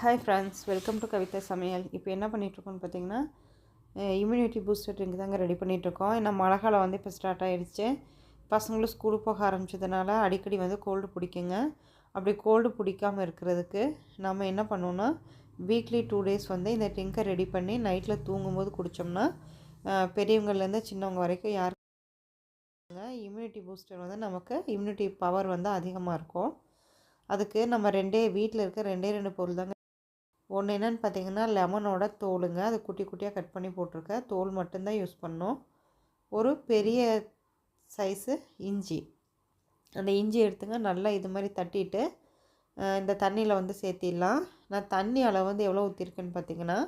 Hi friends welcome to Kavitha Samayal இப்போ என்ன பண்ணிகிட்ருக்கோன்னு பார்த்தீங்கன்னா இம்யூனிட்டி பூஸ்டர் ட்ரிங்க் தாங்க ரெடி பண்ணிகிட்ருக்கோம் ஏன்னா மழை காலம் வந்து இப்போ ஸ்டார்ட் ஆகிடுச்சு பசங்களும் ஸ்கூலுக்கு போக ஆரம்பிச்சதுனால அடிக்கடி வந்து கோல்டு பிடிக்குங்க. அப்படி கோல்டு பிடிக்காமல் இருக்கிறதுக்கு நம்ம என்ன பண்ணோன்னா வீக்லி டூ டேஸ் வந்து இந்த ட்ரிங்கை ரெடி பண்ணி நைட்டில் தூங்கும்போது குடித்தோம்னா பெரியவங்கள்லேருந்து சின்னவங்க வரைக்கும் யார் இம்யூனிட்டி பூஸ்டர் வந்து நமக்கு இம்யூனிட்டி பவர் வந்து அதிகமாக இருக்கும். அதுக்கு நம்ம ரெண்டே வீட்டில் இருக்க ரெண்டே ரெண்டு பொருள் தாங்க ஒன்று என்னென்னு பார்த்தீங்கன்னா லெமனோட தோலுங்க. அது குட்டி குட்டியாக கட் பண்ணி போட்டிருக்கேன் தோல் மட்டும்தான் யூஸ் பண்ணோம். ஒரு பெரிய சைஸு இஞ்சி. அந்த இஞ்சி எடுத்துங்க. நல்லா இது மாதிரி தட்டிட்டு இந்த தண்ணியில் வந்து சேர்த்திடலாம். நான் தண்ணி அளவு வந்து எவ்வளோ ஊற்றிருக்கேன்னு பார்த்தீங்கன்னா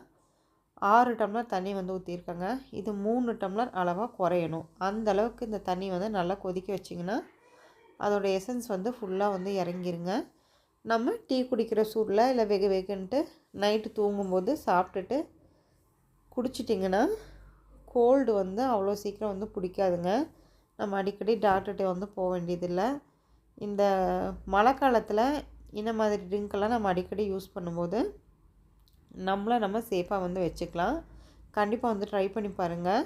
ஆறு டம்ளர் தண்ணி வந்து ஊற்றிருக்கேங்க இது மூணு டம்ளர் அளவாக குறையணும். அந்த அளவுக்கு இந்த தண்ணி வந்து நல்லா கொதிக்க வச்சிங்கன்னா அதோடய எசன்ஸ் வந்து ஃபுல்லாக வந்து இறங்கிருங்க. நம்ம டீ குடிக்கிற சூடில் இல்லை வெகு வெகுன்ட்டு நைட்டு தூங்கும்போது சாப்பிட்டுட்டு குடிச்சிட்டிங்கன்னா கோல்டு வந்து அவ்வளோ சீக்கிரம் வந்து பிடிக்காதுங்க. நம்ம அடிக்கடி டாக்டர்கிட்ட வந்து போக வேண்டியதில்லை. இந்த மழை காலத்தில் இந்த மாதிரி ட்ரிங்க்கெல்லாம் நம்ம அடிக்கடி யூஸ் பண்ணும்போது நம்மளை நம்ம சேஃபாக வந்து வச்சுக்கலாம். கண்டிப்பாக வந்து ட்ரை பண்ணி பாருங்கள்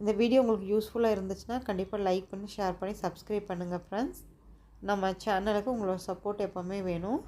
இந்த வீடியோ உங்களுக்கு யூஸ்ஃபுல்லாக இருந்துச்சுன்னா கண்டிப்பாக லைக் பண்ணி ஷேர் பண்ணி சப்ஸ்கிரைப் பண்ணுங்கள் ஃப்ரெண்ட்ஸ் நம்ம சேனலுக்கு உங்களோட சப்போர்ட் எப்போவுமே வேணும்.